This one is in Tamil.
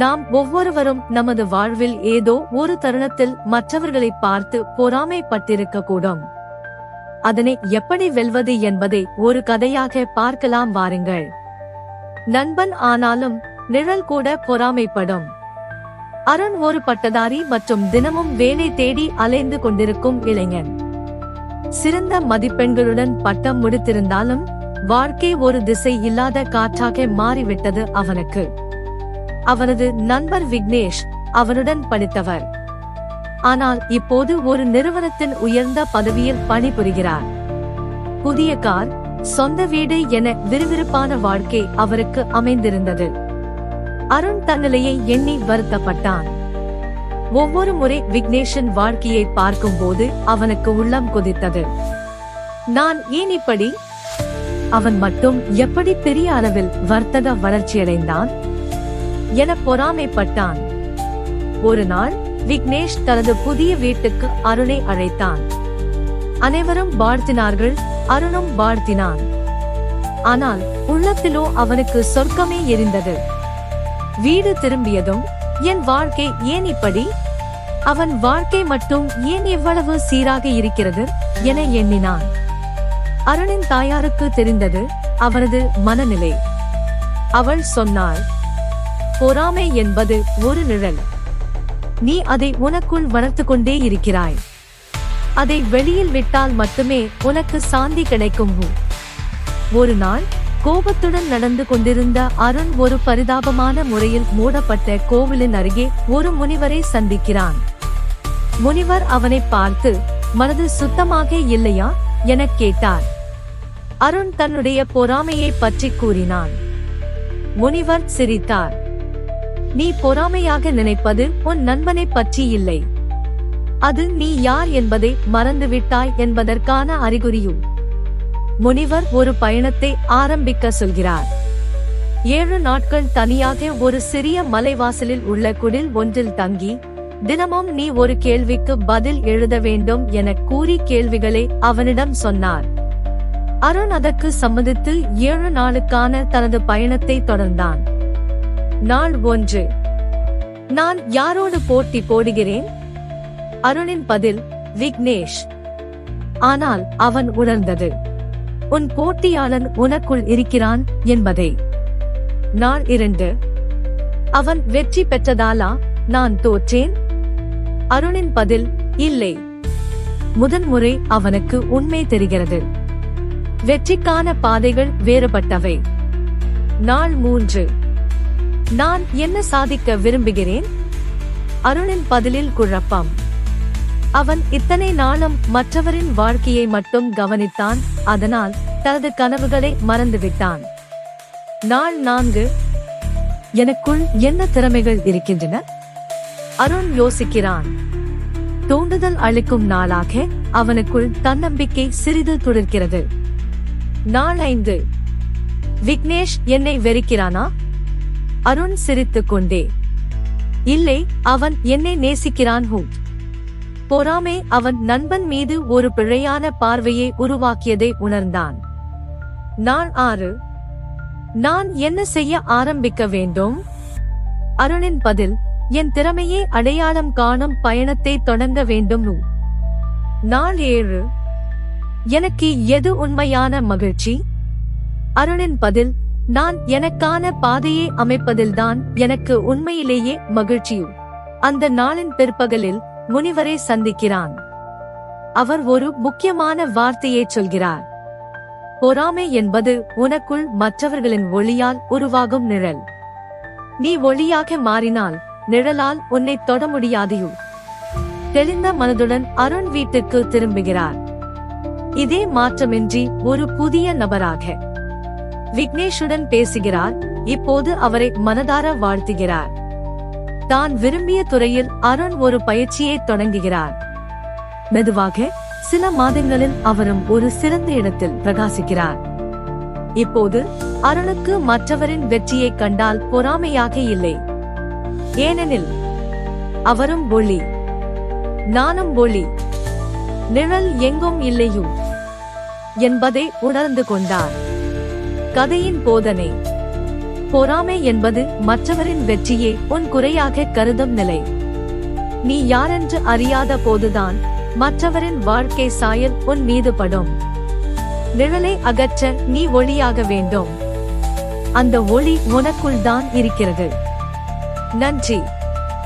நாம் ஒவ்வொருவரும் நமது வாழ்வில் ஏதோ ஒரு தருணத்தில் மற்றவர்களை பார்த்து பொறாமைப்பட்டிருக்க கூடும் அதனை எப்படி வெல்வது என்பதை ஒரு கதையாக பார்க்கலாம் வாருங்கள். நண்பன் ஆனாலும் நிழல் கூட பொறாமைப்படும். அருண் ஒரு பட்டதாரி மற்றும் தினமும் வேலை தேடி அலைந்து கொண்டிருக்கும் இளைஞன். சிறந்த மதிப்பெண்களுடன் பட்டம் முடித்திருந்தாலும் வாழ்க்கை ஒரு திசை இல்லாத காற்றாக மாறிவிட்டது அவனுக்கு. அவனது நண்பர் விக்னேஷ் அவனுடன் படித்தவர் ஆனால் இப்போது ஒரு நிறுவனத்தின் உயர்ந்த பதவியில் பணிபுரிகிறார். புதிய கார் சொந்த வீடு என விறுவிறுப்பான வாழ்க்கை அவருக்கு அமைந்திருந்தது. அருண் தன்னிலையை எண்ணி வருத்தப்பட்டான். ஒவ்வொரு முறை விக்னேஷின் வாழ்க்கையை பார்க்கும்போது அவனுக்கு உள்ளம் கொதித்தது. நான் ஏன் இப்படி? அவன் மட்டும் எப்படி பெரிய அளவில் வர்த்தக வளர்ச்சியடைந்தான்? என பொறாமைப்பட்டான். ஒரு நாள் விக்னேஷ் தனது புதிய வீட்டுக்கு அருணை அழைத்தான். அனைவரும் வாழ்த்தினார்கள் அருணும் வாழ்த்தினான். ஆனால் உள்ளத்திலோ அவனுக்கு சொர்க்கமே எரிந்தது. வீடு திரும்பியதும் என் வாழ்க்கை ஏன் இப்படி? அவன் வாழ்க்கை மட்டும் ஏன் இவ்வளவு சீராக இருக்கிறது? என எண்ணினான். அருணின் தாயாருக்கு தெரிந்தது அவனது மனநிலை. அவள் சொன்னாள் பொறாமை என்பது ஒரு நிழல். நீ அதை உனக்குள் வளர்த்து கொண்டே இருக்கிறாய். அதை வெளியில் விட்டால் மட்டுமே உனக்கு சாந்தி கிடைக்கும் ஒரு நாள் கோபத்துடன் நடந்து கொண்டிருந்த அருண் ஒரு பரிதாபமான முறையில் மூடப்பட்ட கோவிலின் அருகே ஒரு முனிவரை சந்திக்கிறான். முனிவர் அவனை பார்த்து மனது சுத்தமாக இல்லையா? எனக் கேட்டார். அருண் தன்னுடைய பொறாமையை பற்றி கூறினான். முனிவர் சிரித்தார். நீ பொறாமையாக நினைப்பது உன் நண்பனை பற்றி இல்லை. அது நீ யார் என்பதை மறந்துவிட்டாய் என்பதற்கான அறிகுறியும். முனிவர் ஒரு பயணத்தை ஆரம்பிக்க சொல்கிறார். ஏழு நாட்கள் தனியாக ஒரு சிறிய மலைவாசலில் உள்ள குடில் ஒன்றில் தங்கி தினமும் நீ ஒரு கேள்விக்கு பதில் எழுத வேண்டும் என கூறி கேள்விகளை அவனிடம் சொன்னார். அருண் அதற்கு சம்மதித்து ஏழு நாளுக்கான தனது பயணத்தை தொடர்ந்தான். நாள் ஒன்று. நான் யாரோடு போட்டி போடுகிறேன்? அருணின் பதில் விக்னேஷ். ஆனால் அவன் உணர்ந்தது. உன் போட்டியாளன் உனக்குள் இருக்கிறான் என்பதை. நாள் இரண்டு. அவன் வெற்றி பெற்றதாலா நான் தோற்றேன்? அருணின் பதில் இல்லை. முதன்முறை அவனுக்கு உண்மை தெரிகிறது. வெற்றிக்கான பாதைகள் வேறுபட்டவை. நாள் மூன்று. நான் என்ன சாதிக்க விரும்புகிறேன்? அருணின் பதிலில் குழப்பம். அவன் இத்தனை நாளும் மற்றவரின் வாழ்க்கையை மட்டும் கவனித்தான் அதனால் தனது கனவுகளை மறந்துவிட்டான். நாள் நான்கு எனக்குள் என்ன திறமைகள் இருக்கின்றன? அருண் யோசிக்கிறான். தூண்டுதல் அளிக்கும் நாளாக அவனுக்குள் தன்னம்பிக்கை சிறிது துளிர்க்கிறது. நாள் ஐந்து விக்னேஷ் என்னை வெறுக்கிறானா? அருண் சிரித்துக் கொண்டே. இல்லை அவன் என்னை நேசிக்கிறான் ஹூ பொறாமே அவன் நண்பன் மீது ஒரு பிழையான பார்வையை உருவாக்கியதை உணர்ந்தான். நாள் ஆறு. நான் என்ன செய்ய ஆரம்பிக்க வேண்டும்? அருணின் பதில் என் திறமையை அடையாளம் காணும் பயணத்தை தொடங்க வேண்டும் நாள் ஏழு. எனக்கு எது உண்மையான மகிழ்ச்சி? அருணின் பதில் நான் எனக்கான பாதையை அமைப்பதில்தான் எனக்கு உண்மையிலேயே மகிழ்ச்சியும் அந்த நாளின் பிற்பகலில் முனிவரை சந்திக்கிறான். அவர் ஒரு முக்கியமான வார்த்தையை சொல்கிறார். பொறாமை என்பது உனக்குள் மற்றவர்களின் ஒளியால் உருவாகும் நிழல். நீ ஒளியாக மாறினால் நிழலால் உன்னை தொட முடியாதையும் தெளிந்த மனதுடன் அருண் வீட்டுக்கு திரும்புகிறார். இதே மாற்றமின்றி ஒரு புதிய நபராக. விக்னேஷுடன் பேசுகிறார். இப்போது அவரை மனதார வாழ்த்துகிறார். தான் விரும்பிய துறையில் அருண் ஒரு பயிற்சியை தொடங்குகிறார். மெதுவாக சில மாதங்களில் அவரும் ஒரு சிறந்த இடத்தில் பிரகாசிக்கிறார். இப்போது அருணுக்கு மற்றவரின் வெற்றியை கண்டால் பொறாமையாக இல்லை. ஏனெனில் அவரும் ஒளி. நானும் ஒளி. நிழல் எங்கும் இல்லையும் என்பதை உணர்ந்து கொண்டார். கதையின் போதனை. பொறாமை என்பது மற்றவரின் வெற்றியே உன் குறையாக கருதும் நிலை. நீ யாரென்று அறியாத போதுதான் மற்றவரின் வாழ்க்கை சாயல் உன் மீது படும். நிழலை அகற்ற நீ ஒளியாக வேண்டும். அந்த ஒளி உனக்குள் தான் இருக்கிறது. நன்றி.